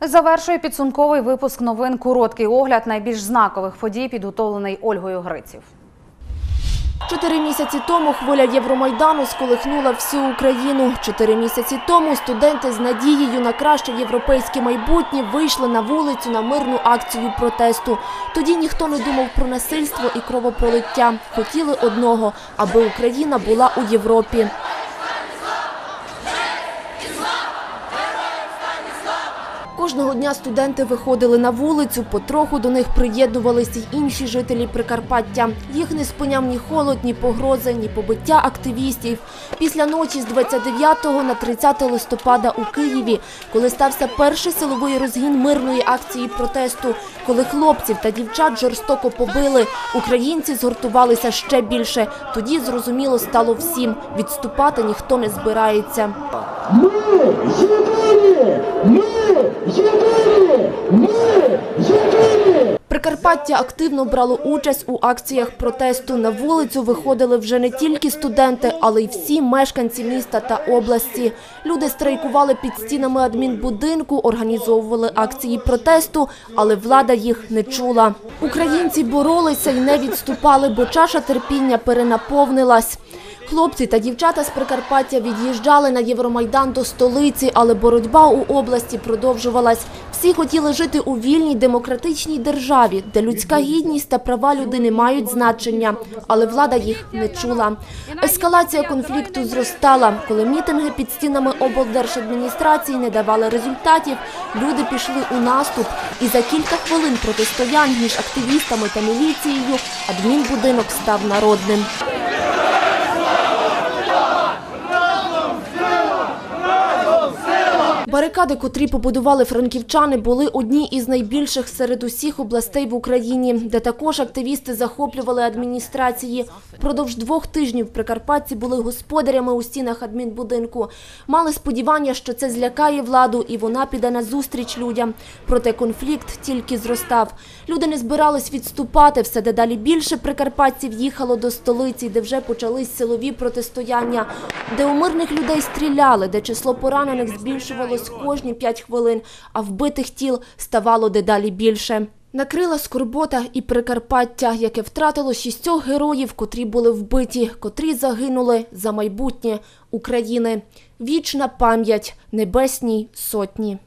Завершує підсумковий випуск новин короткий огляд найбільш знакових подій, підготовлений Ольгою Гриців. Чотири місяці тому хвиля Євромайдану сколихнула всю Україну. Чотири місяці тому студенти з надією на краще європейське майбутнє вийшли на вулицю на мирну акцію протесту. Тоді ніхто не думав про насильство і кровопролиття. Хотіли одного, аби Україна була у Європі. Кожного дня студенти виходили на вулицю, потроху до них приєднувалися й інші жителі Прикарпаття. Їх не спиняв ні холод, ні погрози, ні побиття активістів. Після ночі з 29 на 30 листопада у Києві, коли стався перший силовий розгін мирної акції протесту, коли хлопців та дівчат жорстоко побили, українці згуртувалися ще більше. Тоді зрозуміло стало всім – відступати ніхто не збирається. Єдині! Прикарпаття активно брало участь у акціях протесту. На вулицю виходили вже не тільки студенти, але й всі мешканці міста та області. Люди страйкували під стінами адмінбудинку, організовували акції протесту, але влада їх не чула. Українці боролися і не відступали, бо чаша терпіння перенаповнилась. Хлопці та дівчата з Прикарпаття від'їжджали на Євромайдан до столиці, але боротьба у області продовжувалась. Всі хотіли жити у вільній демократичній державі, де людська гідність та права людини мають значення, але влада їх не чула. Ескалація конфлікту зростала. Коли мітинги під стінами облдержадміністрації не давали результатів, люди пішли у наступ. І за кілька хвилин протистоянь між активістами та міліцією адмінбудинок став народним. Барикади, котрі побудували франківчани, були одні із найбільших серед усіх областей в Україні, де також активісти захоплювали адміністрації. Впродовж двох тижнів прикарпатці були господарями у стінах адмінбудинку. Мали сподівання, що це злякає владу і вона піде на зустріч людям. Проте конфлікт тільки зростав. Люди не збирались відступати. Все дедалі більше прикарпатців їхало до столиці, де вже почались силові протистояння, де у мирних людей стріляли, де число поранених збільшувалось кожні п'ять хвилин, а вбитих тіл ставало дедалі більше. Накрила скорбота і Прикарпаття, яке втратило шістьох героїв, котрі були вбиті, котрі загинули за майбутнє України. Вічна пам'ять Небесній сотні.